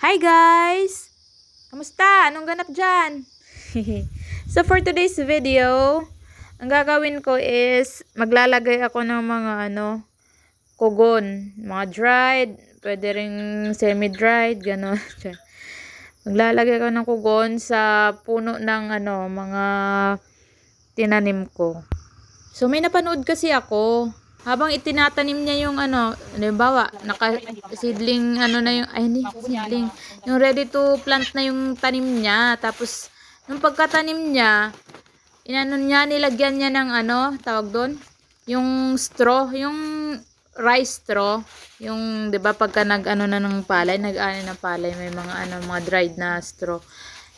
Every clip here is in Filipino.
Hi guys! Kamusta? Anong ganap dyan? so for today's video, ang gagawin ko is maglalagay ako ng mga ano, kugon. Mga dried, pwede ring semi-dried, gano'n. maglalagay ako ng kugon sa puno ng ano, mga tinanim ko. So may napanood kasi ako, habang itinatanim niya yung ano, halimbawa, naka seedling ano na yung ay hindi seedling, yung ready to plant na yung tanim niya. Tapos nung pagkatanim niya, inano niya nilagyan niya ng ano, tawag doon, yung straw, yung rice straw, yung 'di ba pagka nag-ano na ng palay, nag-ano ng palay, may mga ano, mga dried na straw.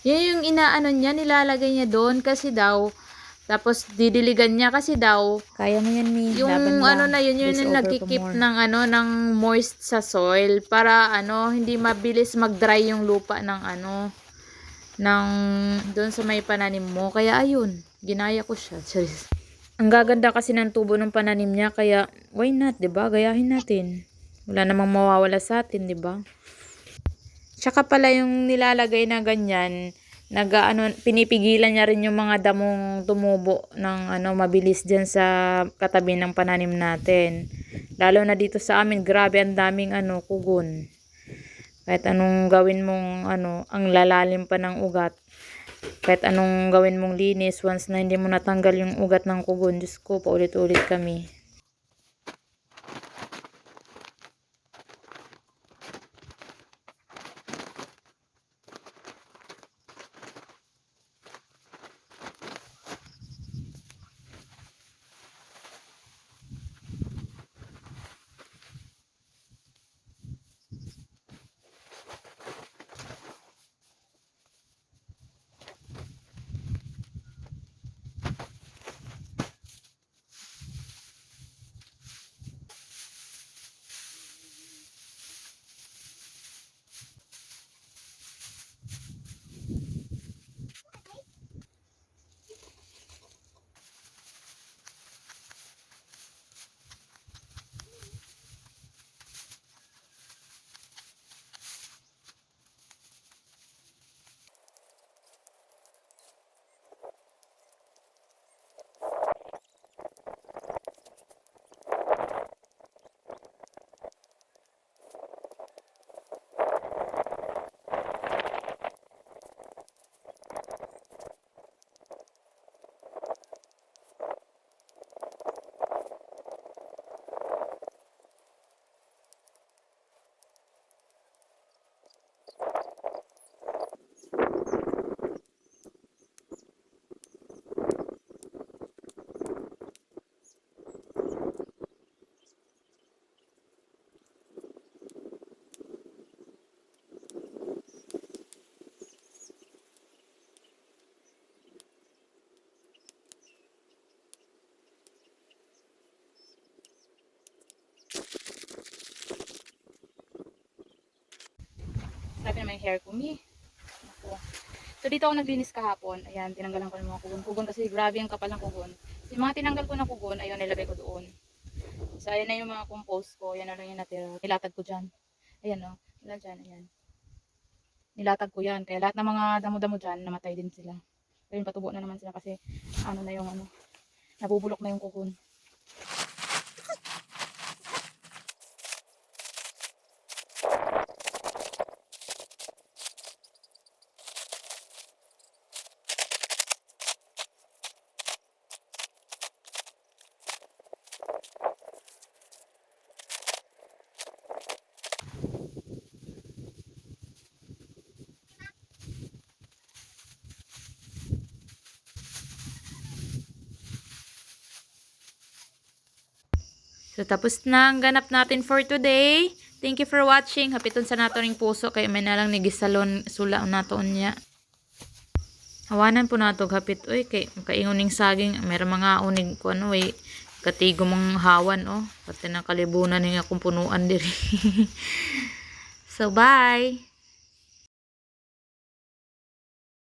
Yun yung inaano niya, nilalagay niya doon kasi daw tapos didiligan niya kasi daw Kaya mo yan, Mi. yung Laban ano na yun, yun yung nagkikip ng ano, ng moist sa soil para ano, hindi mabilis mag-dry yung lupa ng ano, ng doon sa may pananim mo. Kaya ayun, ginaya ko siya. Charis. Ang gaganda kasi ng tubo ng pananim niya, kaya why not, 'di ba? Gayahin natin. Wala namang mawawala sa atin, 'di ba? Tsaka pala yung nilalagay na ganyan, nag ano, pinipigilan niya rin yung mga damong tumubo ng ano mabilis diyan sa katabi ng pananim natin. Lalo na dito sa amin, grabe ang daming ano kugon. Kahit anong gawin mong ano, ang lalalim pa ng ugat. Kahit anong gawin mong linis, once na hindi mo natanggal yung ugat ng kugon, Diyos ko, paulit-ulit kami. Sabi naman yung hair ko, mi. Ako. So, dito ako naglinis kahapon. Ayan, tinanggalan ko ng mga kugon. Kugon kasi grabe ang kapal ng kugon. Yung mga tinanggal ko na kugon, ayun, nilagay ko doon. So, ayan na yung mga compost ko. Ayan na lang yung natira. Nilatag ko dyan. Ayan, no. Wala dyan, ayan. Nilatag ko yan. Kaya lahat ng mga damo-damo dyan, namatay din sila. Ayun, patubo na naman sila kasi, ano na yung, ano, nabubulok na yung kugon. So, tapos na ang ganap natin for today. Thank you for watching. Hapiton sa nato ring puso kay may nalang ni gisalon sula naton niya. Hawanan po nato hapit oy kay kaingon ning saging meron mga unig ko ano way katigo mong hawan oh pati na kalibunan ning akong punuan diri. so bye.